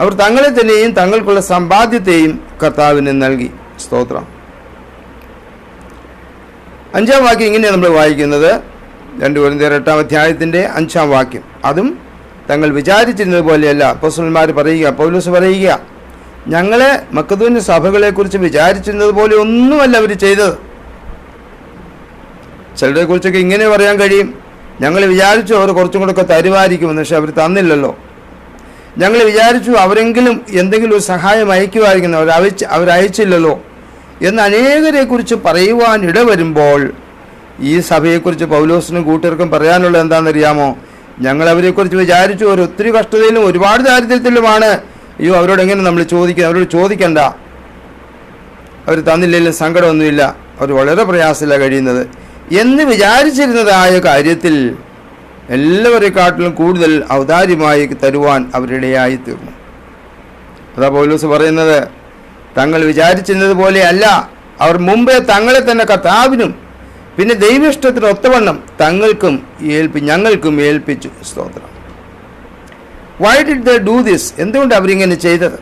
അവർ തങ്ങളെ തന്നെയും തങ്ങൾക്കുള്ള സമ്പാദ്യത്തെയും കർത്താവിന് നൽകി. സ്തോത്രം. അഞ്ചാം വാക്യം ഇങ്ങനെയാണ് നമ്മൾ വായിക്കുന്നത്. രണ്ട് കുരിന്തിയർ എട്ടാം അധ്യായത്തിന്റെ അഞ്ചാം വാക്യം. അതും തങ്ങൾ വിചാരിച്ചിരുന്നത് പോലെയല്ല. അപ്പോസ്റ്റലന്മാർ പറയുക പൗലൂസ് പറയുക ഞങ്ങളെ മക്കതൂന്യ സഭകളെക്കുറിച്ച് വിചാരിച്ചിരുന്നത് പോലെ ഒന്നുമല്ല അവർ ചെയ്തത്. ചിലരെ കുറിച്ചൊക്കെ ഇങ്ങനെ പറയാൻ കഴിയും. ഞങ്ങൾ വിചാരിച്ചു അവർ കുറച്ചും കൂടെ ഒക്കെ തരുമായിരിക്കുമെന്ന് പക്ഷെ അവർ തന്നില്ലല്ലോ. ഞങ്ങൾ വിചാരിച്ചു അവരെങ്കിലും എന്തെങ്കിലും ഒരു സഹായം അയക്കുമായിരിക്കുന്നു അവർ അയച്ച് അവരയച്ചില്ലല്ലോ. എന്ന് അനേകരെ കുറിച്ച് പറയുവാൻ ഇടവരുമ്പോൾ ഈ സഭയെക്കുറിച്ച് പൗലോസിനും കൂട്ടർക്കും പറയാനുള്ളത് എന്താണെന്നറിയാമോ? ഞങ്ങൾ അവരെക്കുറിച്ച് വിചാരിച്ചു അവർ ഒത്തിരി കഷ്ടതയിലും ഒരുപാട് ദാരിദ്ര്യത്തിലുമാണ്. അയ്യോ അവരോട് എങ്ങനെ നമ്മൾ ചോദിക്കുക അവരോട് ചോദിക്കണ്ട. അവർ തന്നില്ലെങ്കിലും സങ്കടമൊന്നുമില്ല. അവർ വളരെ പ്രയാസമില്ല കഴിയുന്നത്. എന്ന് വിചാരിച്ചിരുന്നതായ കാര്യത്തിൽ എല്ലാവരെക്കാട്ടിലും കൂടുതൽ ഔദാര്യമായി തരുവാൻ അവരിടയായി തീർന്നു അതാ പൗലോസ് പറയുന്നത്. തങ്ങൾ വിചാരിച്ചിരുന്നത് പോലെയല്ല. അവർ മുമ്പേ തങ്ങളെ തന്നെ കർത്താവിനും പിന്നെ ദൈവിഷ്ടത്തിന് ഒത്തവണ്ണം തങ്ങൾക്കും ഏൽപ്പി ഞങ്ങൾക്കും ഏൽപ്പിച്ചു. സ്തോത്രം. Why did they do this എന്തുകൊണ്ട് അവരിങ്ങനെ ചെയ്തത്?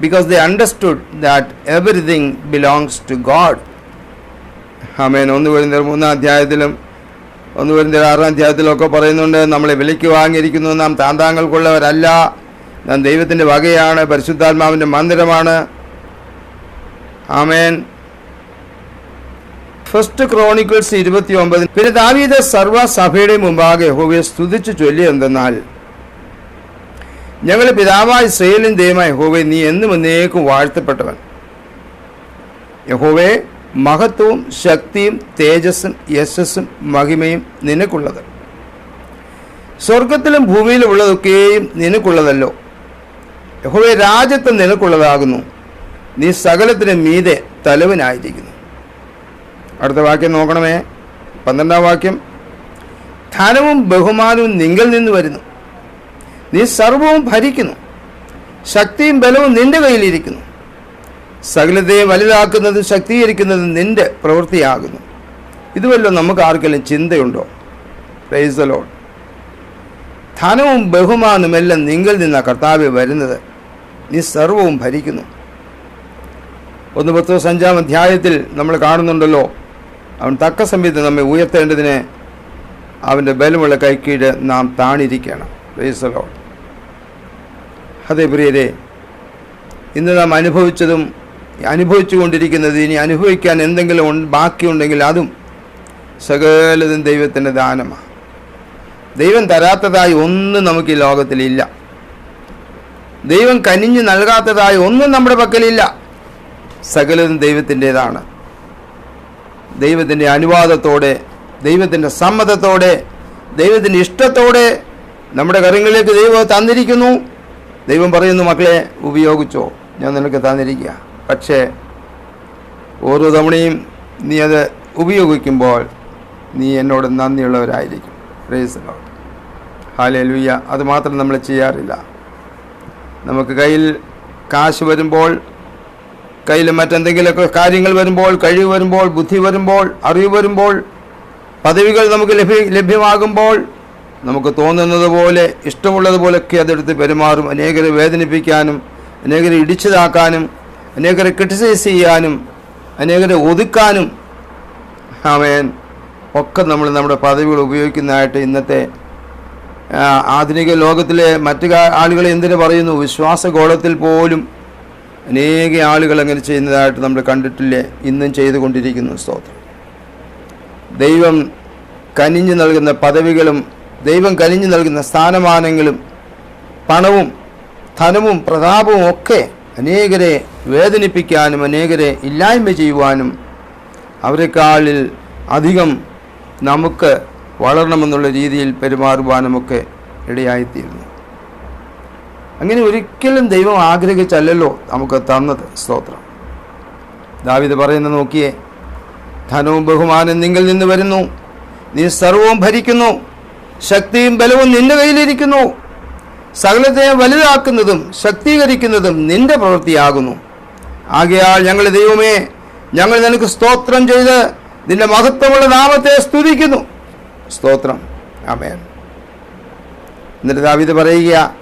Because they understood that everything belongs to God ആമേൻ. ഒന്ന് വരുന്ന മൂന്നാം അധ്യായത്തിലും ഒന്ന് വരുന്ന ആറാം അധ്യായത്തിലും ഒക്കെ പറയുന്നുണ്ട് നമ്മളെ വിലയ്ക്ക് വാങ്ങിയിരിക്കുന്നു. നാം താന്താങ്ങൾക്കുള്ളവരല്ല. നാം ദൈവത്തിന്റെ വകയാണ് പരിശുദ്ധാത്മാവിന്റെ മന്ദിരമാണ്. ആമേൻ. ഫസ്റ്റ് ക്രോണിക്കിൾസ് ഇരുപത്തി ഒമ്പത് പിന്നെ ദാവീദ് സർവസഭയുടെ മുമ്പാകെ യഹോവയെ സ്തുതിച്ചു ചൊല്ലി എന്തെന്നാൽ ഞങ്ങളുടെ പിതാവായ ഇസ്രയേലിൻ ദൈവമായ യഹോവെ നീ എന്നും എന്നേക്കും വാഴ്ത്തപ്പെട്ടവൻ. യഹോവേ മഹത്വവും ശക്തിയും തേജസ്സും യശസ്സും മഹിമയും നിനക്കുള്ളത്. സ്വർഗത്തിലും ഭൂമിയിലും ഉള്ളതൊക്കെയും നിനക്കുള്ളതല്ലോ. യഹോവേ രാജ്യത്ത് നിനക്കുള്ളതാകുന്നു. നീ സകലത്തിന് മീതെ തലവനായിരിക്കുന്നു. അടുത്ത വാക്യം നോക്കണമേ. പന്ത്രണ്ടാം വാക്യം. ധനവും ബഹുമാനവും നിങ്കൽ നിന്ന് വരുന്നു. നീ സർവവും ഭരിക്കുന്നു. ശക്തിയും ബലവും നിന്റെ കയ്യിലിരിക്കുന്നു. സകലതയെ വലുതാക്കുന്നതും ശക്തീകരിക്കുന്നതും നിന്റെ പ്രവൃത്തിയാകുന്നു. ഇതുവല്ലോ നമുക്ക് ആർക്കെല്ലാം ചിന്തയുണ്ടോ? പ്രൈസ് ലോഡ് ധനവും ബഹുമാനവും എല്ലാം നിങ്ങൾ നിന്ന കർത്താവ് വരുന്നത്. നീ സർവവും ഭരിക്കുന്നു. ഒന്ന് പത്ത് അഞ്ചാം അധ്യായത്തിൽ നമ്മൾ കാണുന്നുണ്ടല്ലോ. അവൻ തക്ക സമയത്ത് നമ്മെ ഉയർത്തേണ്ടതിന് അവന്റെ ബലമുള്ള കൈക്കീഴ് നാം താണിരിക്കണം. റേസലോ അതേ പ്രിയരെ ഇന്ന് നാം അനുഭവിച്ചതും അനുഭവിച്ചു കൊണ്ടിരിക്കുന്നത് ഇനി അനുഭവിക്കാൻ എന്തെങ്കിലും ബാക്കിയുണ്ടെങ്കിൽ അതും സകലതും ദൈവത്തിന്റെ ദാനമാണ് ദൈവം തരാത്തതായി ഒന്നും നമുക്ക് ഈ ലോകത്തിലില്ല. ദൈവം കനിഞ്ഞ് നൽകാത്തതായി ഒന്നും നമ്മുടെ പക്കലില്ല. സകലതും ദൈവത്തിന്റെതാണ്. ദൈവത്തിന്റെ അനുവാദത്തോടെ ദൈവത്തിന്റെ സമ്മതത്തോടെ ദൈവത്തിന്റെ ഇഷ്ടത്തോടെ നമ്മുടെ കരങ്ങളിലേക്ക് ദൈവം തന്നിരിക്കുന്നു. ദൈവം പറയുന്നു മക്കളെ ഉപയോഗിച്ചോ. ഞാൻ നിനക്ക് തന്നിരിക്കുക. പക്ഷേ ഓരോ തവണയും നീ അത് ഉപയോഗിക്കുമ്പോൾ നീ എന്നോട് നന്ദിയുള്ളവരായിരിക്കും. പ്രേസ് ഹാലേ ലൂയ്യ അത് മാത്രം നമ്മൾ ചെയ്യാറില്ല. നമുക്ക് കയ്യിൽ കാശ് വരുമ്പോൾ കയ്യിൽ മറ്റെന്തെങ്കിലുമൊക്കെ കാര്യങ്ങൾ വരുമ്പോൾ കഴിവ് വരുമ്പോൾ ബുദ്ധി വരുമ്പോൾ അറിവ് വരുമ്പോൾ പദവികൾ നമുക്ക് ലഭ്യ ലഭ്യമാകുമ്പോൾ നമുക്ക് തോന്നുന്നത് പോലെ ഇഷ്ടമുള്ളതുപോലെയൊക്കെ അതെടുത്ത് പെരുമാറും. അനേകരെ വേദനിപ്പിക്കാനും അനേകരെ ഇടിച്ചതാക്കാനും അനേകരെ ക്രിട്ടിസൈസ് ചെയ്യാനും അനേകരെ ഒതുക്കാനും ആമേൻ ഒക്കെ നമ്മൾ നമ്മുടെ പദവികൾ ഉപയോഗിക്കുന്നതായിട്ട് ഇന്നത്തെ ആധുനിക ലോകത്തിലെ മറ്റു ആളുകളെ എന്തിനു പറയുന്നു? വിശ്വാസഗോളത്തിൽ പോലും അനേക ആളുകൾ അങ്ങനെ ചെയ്യുന്നതായിട്ട് നമ്മൾ കണ്ടിട്ടില്ലേ? ഇന്നും ചെയ്തുകൊണ്ടിരിക്കുന്നു. സ്തോത്രം. ദൈവം കനിഞ്ഞു നൽകുന്ന പദവികളും ദൈവം കനിഞ്ഞു നൽകുന്ന സ്ഥാനമാനങ്ങളും പണവും ധനവും പ്രതാപവും ഒക്കെ അനേകരെ വേദനിപ്പിക്കാനും അനേകരെ ഇല്ലായ്മ ചെയ്യുവാനും അവരെക്കാളിൽ അധികം നമുക്ക് വളരണമെന്നുള്ള രീതിയിൽ പെരുമാറുവാനുമൊക്കെ ഇടയായിത്തീരുന്നു. അങ്ങനെ ഒരിക്കലും ദൈവം ആഗ്രഹിച്ചല്ലല്ലോ നമുക്ക് തന്നത് സ്തോത്രം. ദാവിത് പറയുന്നത് നോക്കിയേ ധനവും ബഹുമാനം നിങ്ങൾ നിന്ന് വരുന്നു. നീ സർവവും ഭരിക്കുന്നു. ശക്തിയും ബലവും നിന്റെ കയ്യിലിരിക്കുന്നു. സകലത്തെ വലുതാക്കുന്നതും ശക്തീകരിക്കുന്നതും നിന്റെ പ്രവൃത്തിയാകുന്നു. ആകയാൽ ഞങ്ങൾ ദൈവമേ ഞങ്ങൾ നിനക്ക് സ്തോത്രം ചെയ്ത് നിന്റെ മഹത്വമുള്ള നാമത്തെ സ്തുതിക്കുന്നു. സ്തോത്രം. ആമേൻ. എന്നിട്ട് ദാവിത് പറയുക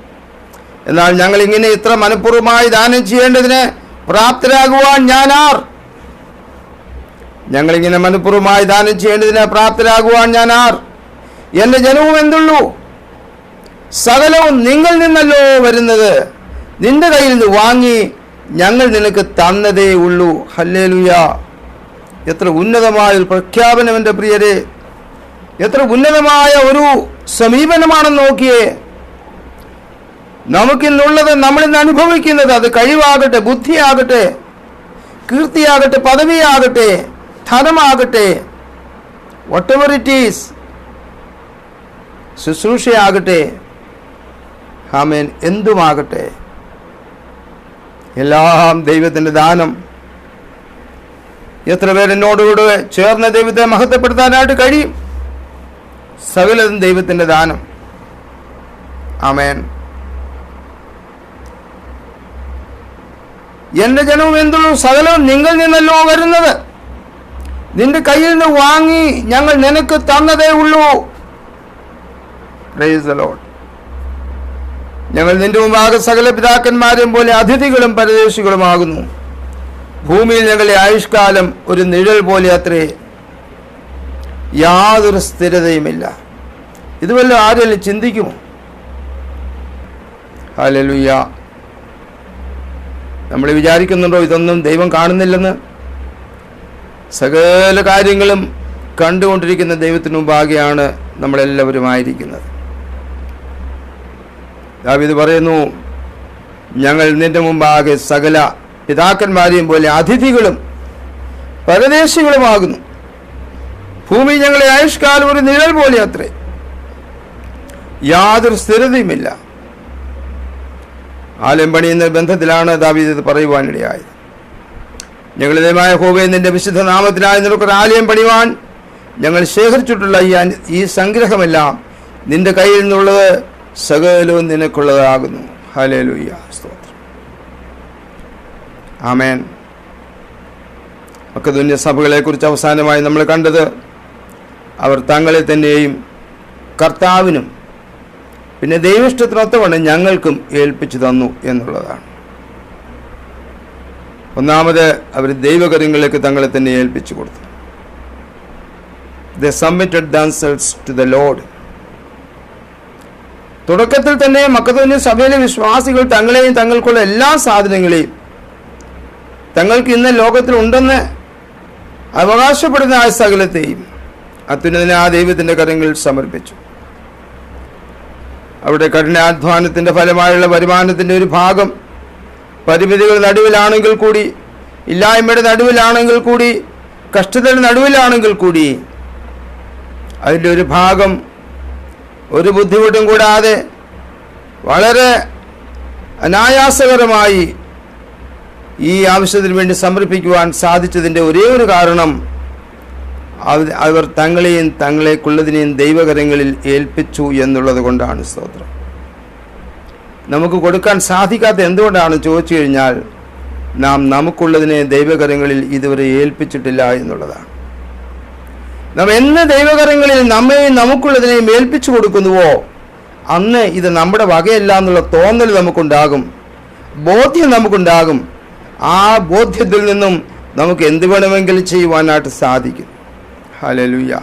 എന്നാൽ ഞങ്ങൾ ഇങ്ങനെ ഇത്ര മനഃപൂർവമായി ദാനം ചെയ്യേണ്ടതിന് പ്രാപ്തരാകുവാൻ ഞാനാർ. ഞങ്ങളിങ്ങനെ മനഃപൂർവമായി ദാനം ചെയ്യേണ്ടതിന് പ്രാപ്തരാകുവാൻ ഞാനാർ. എന്റെ ജനവും എന്തുള്ളൂ? സകലവും നിങ്ങൾ നിന്നല്ലോ വരുന്നത്. നിന്റെ കയ്യിൽ നിന്ന് വാങ്ങി ഞങ്ങൾ നിനക്ക് തന്നതേ ഉള്ളൂ. ഹല്ലേലുയ. എത്ര ഉന്നതമായ ഒരു പ്രഖ്യാപനം എന്റെ പ്രിയരെ. എത്ര ഉന്നതമായ ഒരു സമീപനമാണെന്ന് നോക്കിയേ. നമുക്കിന്നുള്ളത് നമ്മളിന്ന് അനുഭവിക്കുന്നത് അത് കഴിവാകട്ടെ ബുദ്ധിയാകട്ടെ കീർത്തിയാകട്ടെ പദവിയാകട്ടെ ധനമാകട്ടെ വട്ട് എവർ ഇറ്റ് ഈസ് ശുശ്രൂഷയാകട്ടെ ഹാമേൻ എന്തുമാകട്ടെ. എല്ലാം ദൈവത്തിന്റെ ദാനം. എത്ര പേർ എന്നോടുകൂടെ ചേർന്ന ദൈവത്തെ മഹത്വപ്പെടുത്താനായിട്ട് കഴിയും? സകലതും ദൈവത്തിന്റെ ദാനം. ആമേൻ. എന്റെ ജനവും എന്തുള്ളൂ? സകലവും നിങ്ങൾ നിന്നല്ലോ വരുന്നത്. നിന്റെ കയ്യിൽ നിന്ന് വാങ്ങി ഞങ്ങൾ നിനക്ക് തന്നതേ ഉള്ളൂ. ഞങ്ങൾ നിന്റെ മുമ്പാകെ സകല പിതാക്കന്മാരെയും പോലെ അതിഥികളും പരദേശികളുമാകുന്നു. ഭൂമിയിൽ ഞങ്ങളുടെ ആയുഷ്കാലം ഒരു നിഴൽ പോലെ അത്രേ. യാതൊരു സ്ഥിരതയുമില്ല. ഇതുവല്ല ആരെല്ലാം ചിന്തിക്കുമോ? ഹാലലുയ്യ നമ്മൾ വിചാരിക്കുന്നുണ്ടോ ഇതൊന്നും ദൈവം കാണുന്നില്ലെന്ന്? സകല കാര്യങ്ങളും കണ്ടുകൊണ്ടിരിക്കുന്ന ദൈവത്തിന് മുമ്പാകെയാണ് നമ്മളെല്ലാവരുമായിരിക്കുന്നത് ദാവിത് പറയുന്നു ഞങ്ങൾ നിന്റെ മുമ്പാകെ സകല പിതാക്കന്മാരെയും പോലെ അതിഥികളും പരദേശികളുമാകുന്നു. ഭൂമി ഞങ്ങളെ ആയുഷ്കാലം ഒരു നിഴൽ പോലെ അത്രേ. യാതൊരു സ്ഥിരതയുമില്ല. ആലയം പണിയുന്ന ബന്ധത്തിലാണ് ദാവീദ് ഇത് പറയുവാനിടയായത്. ഞങ്ങളുടെ ദൈവമായ ഹോവേ നിന്റെ വിശുദ്ധ നാമത്തിനായി നിനക്കൊരു ആലയം പണിവാൻ ഞങ്ങൾ ശേഖരിച്ചിട്ടുള്ള ഈ ഈ സംഗ്രഹമെല്ലാം നിന്റെ കയ്യിൽ നിന്നുള്ളത് സകലവും നിനക്കുള്ളതാകുന്നു. ഹലേലുയ്യ സ്തോത്രം. ആമേൻ. മക്കതുന്യ സഭകളെക്കുറിച്ച് അവസാനമായി നമ്മൾ കണ്ടത് അവർ തങ്ങളെ തന്നെയും കർത്താവിനും പിന്നെ ദൈവിഷ്ടത്തിനൊത്തവണ്ണം ഞങ്ങൾക്കും ഏൽപ്പിച്ചു തന്നു എന്നുള്ളതാണ്. ഒന്നാമത് അവർ ദൈവകര്യങ്ങളിലേക്ക് തങ്ങളെ തന്നെ ഏൽപ്പിച്ചു കൊടുത്തു. They submitted themselves to the Lord തുടക്കത്തിൽ തന്നെ മക്കത്തോന്യ സഭയിലെ വിശ്വാസികൾ തങ്ങളെയും തങ്ങൾക്കുള്ള എല്ലാ സാധനങ്ങളെയും തങ്ങൾക്ക് ഇന്ന് ലോകത്തിൽ ഉണ്ടെന്ന് അവകാശപ്പെടുന്ന ആ സകലത്തെയും അത്യുന്നതിനെ ആ ദൈവത്തിന്റെ കരങ്ങളിൽ സമർപ്പിച്ചു. അവിടെ കഠിനാധ്വാനത്തിന്റെ ഫലമായുള്ള വരുമാനത്തിന്റെ ഒരു ഭാഗം. പരിമിതികൾ നടുവിലാണെങ്കിൽ കൂടി ഇല്ലായ്മയുടെ നടുവിലാണെങ്കിൽ കൂടി കഷ്ടതയുടെ നടുവിലാണെങ്കിൽ കൂടി അതിന്റെ ഒരു ഭാഗം ഒരു ബുദ്ധിമുട്ടും കൂടാതെ വളരെ അനായാസകരമായി ഈ ആവശ്യത്തിന് വേണ്ടി സമർപ്പിക്കുവാൻ സാധിച്ചതിന്റെ ഒരേ ഒരു കാരണം അവർ തങ്ങളെയും തങ്ങളെക്കുള്ളതിനെയും ദൈവകരങ്ങളിൽ ഏൽപ്പിച്ചു എന്നുള്ളത് കൊണ്ടാണ് സ്തോത്രം. നമുക്ക് കൊടുക്കാൻ സാധിക്കാത്ത എന്തുകൊണ്ടാണ് ചോദിച്ചു കഴിഞ്ഞാൽ നാം നമുക്കുള്ളതിനെ ദൈവകരങ്ങളിൽ ഇതുവരെ ഏൽപ്പിച്ചിട്ടില്ല എന്നുള്ളതാണ്. നാം എന്ന് ദൈവകരങ്ങളിൽ നമ്മെയും നമുക്കുള്ളതിനെയും ഏൽപ്പിച്ചു കൊടുക്കുന്നുവോ അന്ന് ഇത് നമ്മുടെ വകയല്ല എന്നുള്ള തോന്നൽ നമുക്കുണ്ടാകും ബോധ്യം നമുക്കുണ്ടാകും. ആ ബോധ്യത്തിൽ നിന്നും നമുക്ക് എന്ത് വേണമെങ്കിലും ചെയ്യുവാനായിട്ട് സാധിക്കും. ഹലലുയ്യ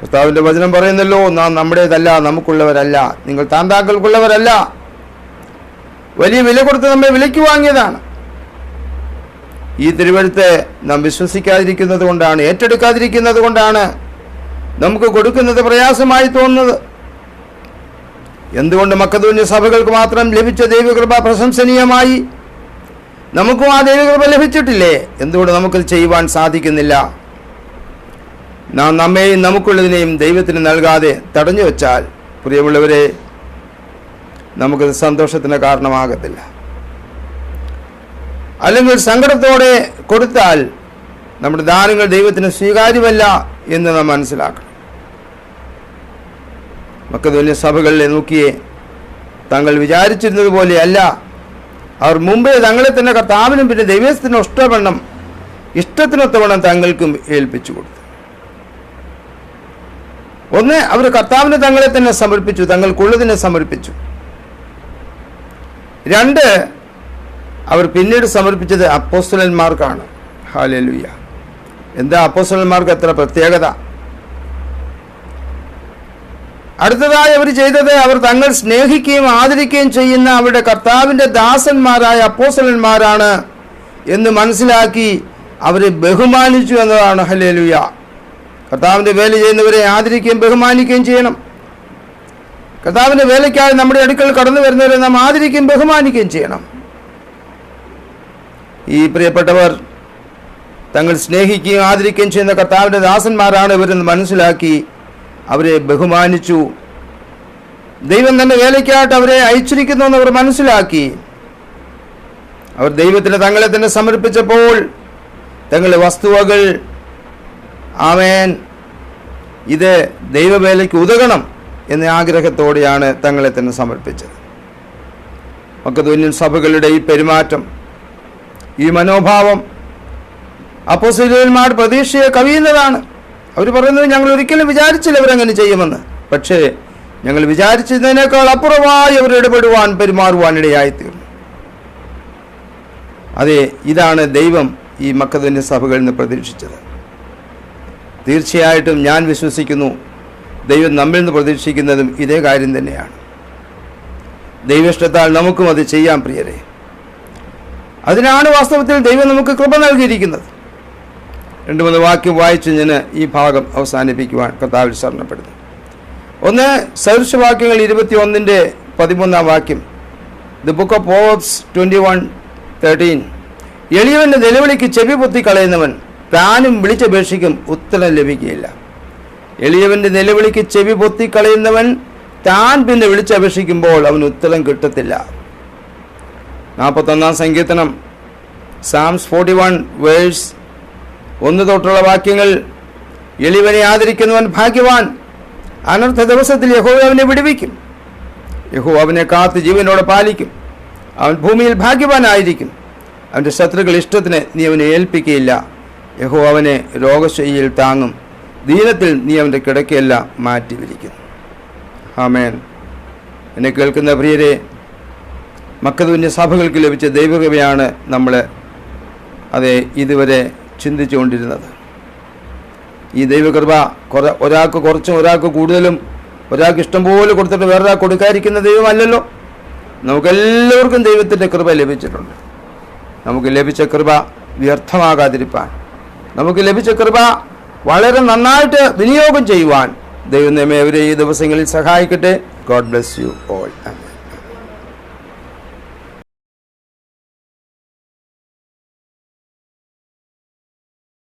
കർത്താവിന്റെ വചനം പറയുന്നല്ലോ നാം നമ്മുടേതല്ല നമുക്കുള്ളവരല്ല. നിങ്ങൾ താന്താക്കൾക്കുള്ളവരല്ല. വലിയ വില കൊടുത്ത് നമ്മെ വിലയ്ക്ക് വാങ്ങിയതാണ്. ഈ തിരുവഴുത്ത് നാം വിശ്വസിക്കാതിരിക്കുന്നത് കൊണ്ടാണ് ഏറ്റെടുക്കാതിരിക്കുന്നത് കൊണ്ടാണ് നമുക്ക് കൊടുക്കുന്നത് പ്രയാസമായി തോന്നുന്നത്. എന്തുകൊണ്ട് മക്കതൂന്യ സഭകൾക്ക് മാത്രം ലഭിച്ച ദൈവകൃപ പ്രശംസനീയമായി? നമുക്കും ആ ദൈവകൃപ ലഭിച്ചിട്ടില്ലേ? എന്തുകൊണ്ട് നമുക്കത് ചെയ്യുവാൻ സാധിക്കുന്നില്ല? നാം നമ്മെയും നമുക്കുള്ളതിനെയും ദൈവത്തിന് നൽകാതെ തടഞ്ഞു വെച്ചാൽ പ്രിയമുള്ളവരെ നമുക്ക് സന്തോഷത്തിന് കാരണമാകത്തില്ല. അല്ലെങ്കിൽ സങ്കടത്തോടെ കൊടുത്താൽ നമ്മുടെ ദാനങ്ങൾ ദൈവത്തിന് സ്വീകാര്യമല്ല എന്ന് നാം മനസ്സിലാക്കണം. മക്കതുല്യ സഭകളിലെ നോക്കിയേ തങ്ങൾ വിചാരിച്ചിരുന്നത് പോലെയല്ല. അവർ മുമ്പേ തങ്ങളെ തന്നെ കർത്താവിനും പിന്നെ ദൈവത്തിന് ഇഷ്ടവണ്ണം ഇഷ്ടത്തിനൊത്തവണ്ണം തങ്ങൾക്കും ഏൽപ്പിച്ചു കൊടുത്തു. ഒന്ന് അവർ കർത്താവിന് തങ്ങളെ തന്നെ സമർപ്പിച്ചു തങ്ങൾക്കുള്ളതിനെ സമർപ്പിച്ചു. രണ്ട് അവർ പിന്നീട് സമർപ്പിച്ചത് അപ്പോസ്റ്റലന്മാർക്കാണ് ഹാലലുയ്യ എന്താ അപ്പോസ്റ്റലന്മാർക്ക് എത്ര പ്രത്യേകത? അടുത്തതായി അവർ ചെയ്തത് അവർ തങ്ങൾ സ്നേഹിക്കുകയും ആദരിക്കുകയും ചെയ്യുന്ന അവരുടെ കർത്താവിന്റെ ദാസന്മാരായ അപ്പോസ്റ്റലന്മാരാണ് എന്ന് മനസ്സിലാക്കി അവരെ ബഹുമാനിച്ചു എന്നതാണ്. ഹലേലുയ കർത്താവിന്റെ വേല ചെയ്യുന്നവരെ ആദരിക്കുകയും ബഹുമാനിക്കുകയും ചെയ്യണം. കർത്താവിന്റെ വേലയ്ക്കായി നമ്മുടെ അടുക്കൽ കടന്നു വരുന്നവരെ നാം ആദരിക്കുകയും ബഹുമാനിക്കുകയും ചെയ്യണം. ഈ പ്രിയപ്പെട്ടവർ തങ്ങൾ സ്നേഹിക്കുകയും ആദരിക്കുകയും ചെയ്യുന്ന കർത്താവിന്റെ ദാസന്മാരാണ് ഇവരെന്ന് മനസ്സിലാക്കി അവരെ ബഹുമാനിച്ചു. ദൈവം തന്നെ വേലയ്ക്കായിട്ട് അവരെ അയച്ചിരിക്കുന്നു എന്ന് അവർ മനസ്സിലാക്കി. അവർ ദൈവത്തിന് തങ്ങളെ തന്നെ സമർപ്പിച്ചപ്പോൾ തങ്ങളുടെ വസ്തുവകൾ ആമേൻ. ഇത് ദൈവവേലയ്ക്ക് ഉതകണം എന്ന ആഗ്രഹത്തോടെയാണ് തങ്ങളെ തന്നെ സമർപ്പിച്ചത്. മക്കതൂന്യൻ സഭകളുടെ ഈ പെരുമാറ്റം ഈ മനോഭാവം അപ്പോസിലിയന്മാർ പ്രതീക്ഷയെ കവിയുന്നതാണ്. അവർ പറയുന്നത് ഞങ്ങൾ ഒരിക്കലും വിചാരിച്ചില്ല അവരങ്ങനെ ചെയ്യുമെന്ന്. പക്ഷേ ഞങ്ങൾ വിചാരിച്ചതിനേക്കാൾ അപ്പുറമായി അവർ ഇടപെടുവാൻ പെരുമാറുവാൻ ഇടയായിത്തീർന്നു. അതെ ഇതാണ് ദൈവം ഈ മക്കതന്യ സഭകളിൽ നിന്ന് പ്രതീക്ഷിച്ചത്. തീർച്ചയായിട്ടും ഞാൻ വിശ്വസിക്കുന്നു. ദൈവം നമ്മിൽ നിന്ന് പ്രതീക്ഷിക്കുന്നതും ഇതേ കാര്യം തന്നെയാണ്. ദൈവിഷ്ടത്താൽ നമുക്കും അത് ചെയ്യാം പ്രിയരെ. അതിനാണ് വാസ്തവത്തിൽ ദൈവം നമുക്ക് കൃപ നൽകിയിരിക്കുന്നത്. രണ്ട് മൂന്ന് വാക്യം വായിച്ച് ഞാൻ ഈ ഭാഗം അവസാനിപ്പിക്കുവാൻ കർത്താവിൽ ശരണപ്പെടുന്നു. ഒന്ന് സദൃശവാക്യങ്ങൾ ഇരുപത്തി ഒന്നിന്റെ പതിമൂന്നാം വാക്യം. The book of Proverbs twenty one thirteen എളിയവന്റെ നിലവിളിക്ക് ചെവി പൊത്തി കളയുന്നവൻ താനും വിളിച്ചപേക്ഷിക്കും ഉത്തരം ലഭിക്കുകയില്ല. എളിയവന്റെ നിലവിളിക്ക് ചെവി പൊത്തി കളയുന്നവൻ താൻ പിന്നെ വിളിച്ചപേക്ഷിക്കുമ്പോൾ അവൻ ഉത്തരം കിട്ടത്തില്ല. നാൽപ്പത്തൊന്നാം സങ്കീർത്തനം. Psalms forty one verse. ഒന്ന് തൊട്ടുള്ള വാക്യങ്ങൾ. എളിവനെ ആദരിക്കുന്നവൻ ഭാഗ്യവാൻ. അനർത്ഥ ദിവസത്തിൽ യഹോ അവനെ വിടുവിക്കും. യഹോ അവനെ കാത്ത് ജീവനോടെ പാലിക്കും. അവൻ ഭൂമിയിൽ ഭാഗ്യവാനായിരിക്കും. അവന്റെ ശത്രുക്കൾ ഇഷ്ടത്തിന് നീ അവനെ ഏൽപ്പിക്കുകയില്ല യഹോ അവനെ രോഗശയ്യയിൽ താങ്ങും. ദീനത്തിൽ നീ അവന്റെ കിടക്കയെല്ലാം മാറ്റി വിരിക്കുന്നു ആമേൻ. എന്നെ കേൾക്കുന്ന പ്രിയരെ മക്കതുവിന്റെ സഭകൾക്ക് ലഭിച്ച ദൈവകൃപയാണ് നമ്മൾ അതെ ഇതുവരെ ചിന്തിച്ചുകൊണ്ടിരുന്നത്. ഈ ദൈവകൃപ കുറ ഒരാൾക്ക് കുറച്ചും ഒരാൾക്ക് കൂടുതലും ഒരാൾക്ക് ഇഷ്ടം പോലെ കൊടുത്തിട്ട് വേറൊരാൾക്ക് കൊടുക്കാതിരിക്കുന്ന ദൈവമല്ലല്ലോ. നമുക്കെല്ലാവർക്കും ദൈവത്തിന്റെ കൃപ ലഭിച്ചിട്ടുണ്ട്. നമുക്ക് ലഭിച്ച കൃപ വ്യർത്ഥമാകാതിരിപ്പാൻ. നമുക്ക് ലഭിച്ച കൃപ വളരെ നന്നായിട്ട് വിനിയോഗം ചെയ്യുവാൻ ദൈവം നമ്മെ അവരെ ഈ ദിവസങ്ങളിൽ സഹായിക്കട്ടെ. God bless you all